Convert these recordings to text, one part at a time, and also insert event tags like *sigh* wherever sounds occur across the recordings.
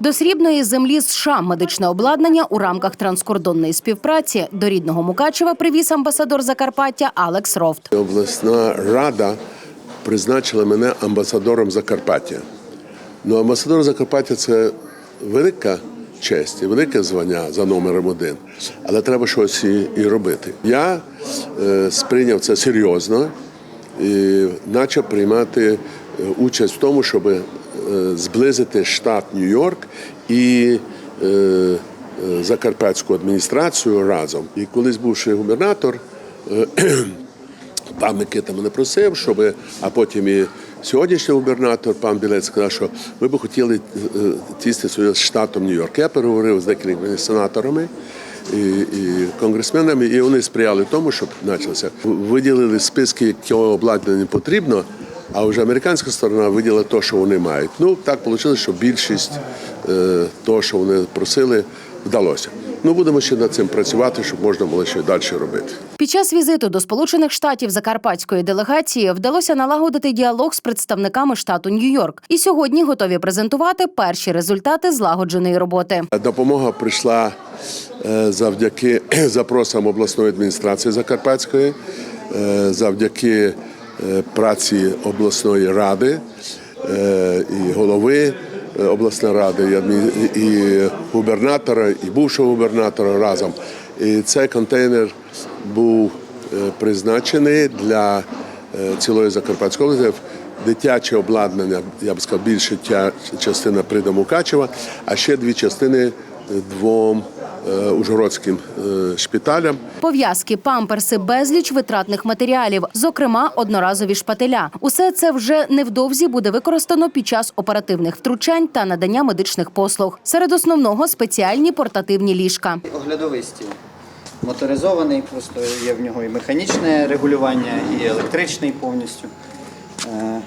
До срібної землі США медичне обладнання у рамках транскордонної співпраці до рідного Мукачева привіз амбасадор Закарпаття Алекс Рофт. Обласна рада призначила мене амбасадором Закарпаття. Ну, амбасадор Закарпаття це велика честь і велике звання за номером один, але треба щось і, робити. Я е, сприйняв це серйозно і почав приймати е, участь в тому, щоб зблизити штат Нью-Йорк і е, е, Закарпатську адміністрацію разом. І колись бувши губернатор. е, *clears throat* Пан Микита мене просив, щоб, а потім і сьогоднішній губернатор, пан Білець, сказав, що ми б хотіли е, тістися з штатом Нью-Йорк. Я переговорив з декількома сенаторами і, і конгресменами, і вони сприяли тому, щоб почалося. Виділили списки, якого обладнання потрібно, а вже американська сторона виділила те, що вони мають. Ну, так вийшло, що більшість е, того, що вони просили, вдалося. Ну, будемо ще над цим працювати, щоб можна було ще далі робити. Під час візиту до Сполучених Штатів закарпатської делегації вдалося налагодити діалог з представниками штату Нью-Йорк. І сьогодні готові презентувати перші результати злагодженої роботи. Допомога прийшла е, завдяки *clears throat* запросам обласної адміністрації Закарпатської, е, завдяки праці обласної ради е, і голови е, обласної ради, і губернатора, і бувшого губернатора разом. І цей контейнер був е, призначений для е, цілої Закарпатської області. Дитяче обладнання, я б сказав, більша частина прийде Мукачева, а ще дві частини е, двом е, ужгородським е, шпиталям. Пов'язки, памперси, безліч витратних матеріалів, зокрема одноразові шпателя. Усе це вже невдовзі буде використано під час оперативних втручань та надання медичних послуг. Серед основного спеціальні портативні ліжка. Оглядовий стіл. Моторизований, просто є в нього і механічне регулювання, і електричний повністю. Е,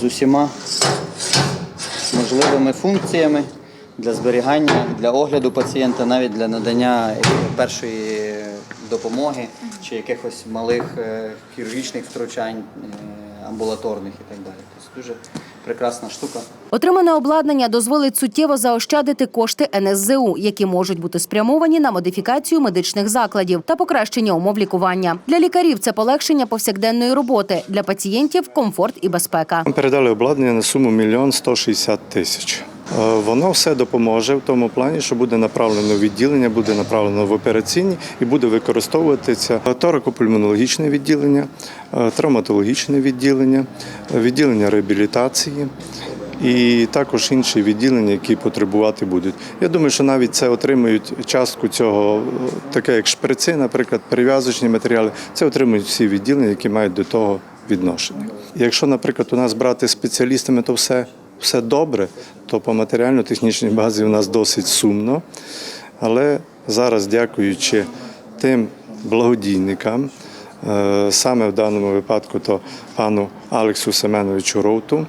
З усіма можливими функціями для зберігання, для огляду пацієнта, навіть для надання першої допомоги чи якихось малих е, хірургічних втручань е, амбулаторних і так далі. Тобто дуже прекрасна штука. Отримане обладнання дозволить суттєво заощадити кошти НСЗУ, які можуть бути спрямовані на модифікацію медичних закладів та покращення умов лікування. Для лікарів це полегшення повсякденної роботи, для пацієнтів комфорт і безпека. Нам передали обладнання на суму 1 160 тисяч. Е, Воно все допоможе в тому плані, що буде направлено відділення, буде направлено в операційні і буде використовуватися торакопульмонологічне відділення, е, травматологічне відділення, відділення реабілітації. І також інші відділення, які потребувати будуть. Я думаю, що навіть це отримують частку цього, е, таке як шприци, наприклад, перев'язочні матеріали. Це отримують всі відділення, які мають до того відношення. Якщо, наприклад, у нас брати спеціалістами, то все, все добре, то по матеріально-технічній базі у нас досить сумно. Але зараз, дякуючи тим благодійникам, е, саме в даному випадку, то пану Алексу Семеновичу Роуту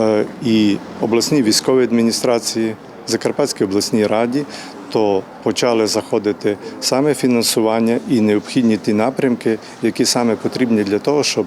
е, і обласній військовій адміністрації, Закарпатській обласній раді, то почали заходити саме фінансування і необхідні ті напрямки, які саме потрібні для того, щоб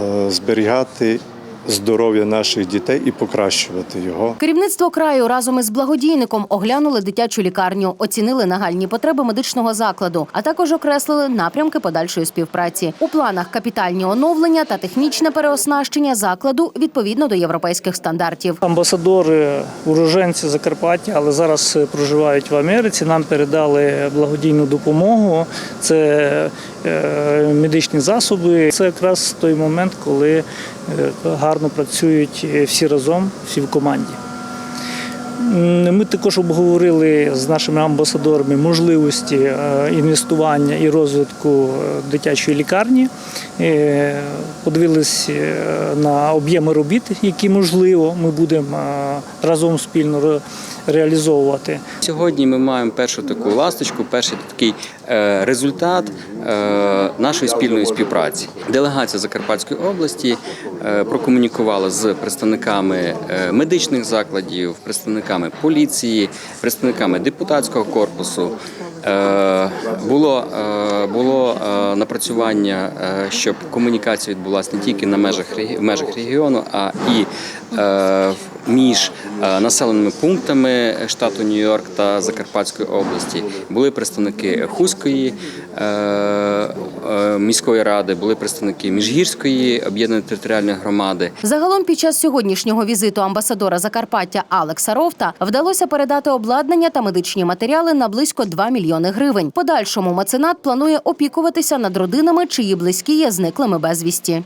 е, зберігати здоров'я наших дітей і покращувати його. Керівництво краю разом із благодійником оглянули дитячу лікарню, оцінили нагальні потреби медичного закладу, а також окреслили напрямки подальшої співпраці. У планах капітальні оновлення та технічне переоснащення закладу відповідно до європейських стандартів. Амбасадори, уроженці Закарпаття, але зараз проживають в Америці. Нам передали благодійну допомогу. Це е, медичні засоби. Це якраз той момент, коли е, гарно працюють е, всі разом, всі в команді. Ми також обговорили з нашими амбасадорами можливості е, інвестування і розвитку е, дитячої лікарні. Подивились е, на об'єми робіт, які можливо ми будемо разом спільно реалізовувати. Сьогодні ми маємо першу таку ласточку, перший такий результат нашої спільної співпраці. Делегація Закарпатської області е, прокомунікувала з представниками е, медичних закладів, представниками поліції, представниками депутатського корпусу. Е, Було, було напрацювання, щоб комунікація відбулася не тільки на межах в межах регіону, а і в між е, населеними пунктами штату Нью-Йорк та Закарпатської області. Були представники Хуської е, е, міської ради, були представники Міжгірської об'єднаної територіальної громади. Загалом під час сьогоднішнього візиту амбасадора Закарпаття Алекса Ровта вдалося передати обладнання та медичні матеріали на близько 2 мільйони гривень. Подальшому меценат планує опікуватися над родинами, чиї близькі є зниклими безвісті.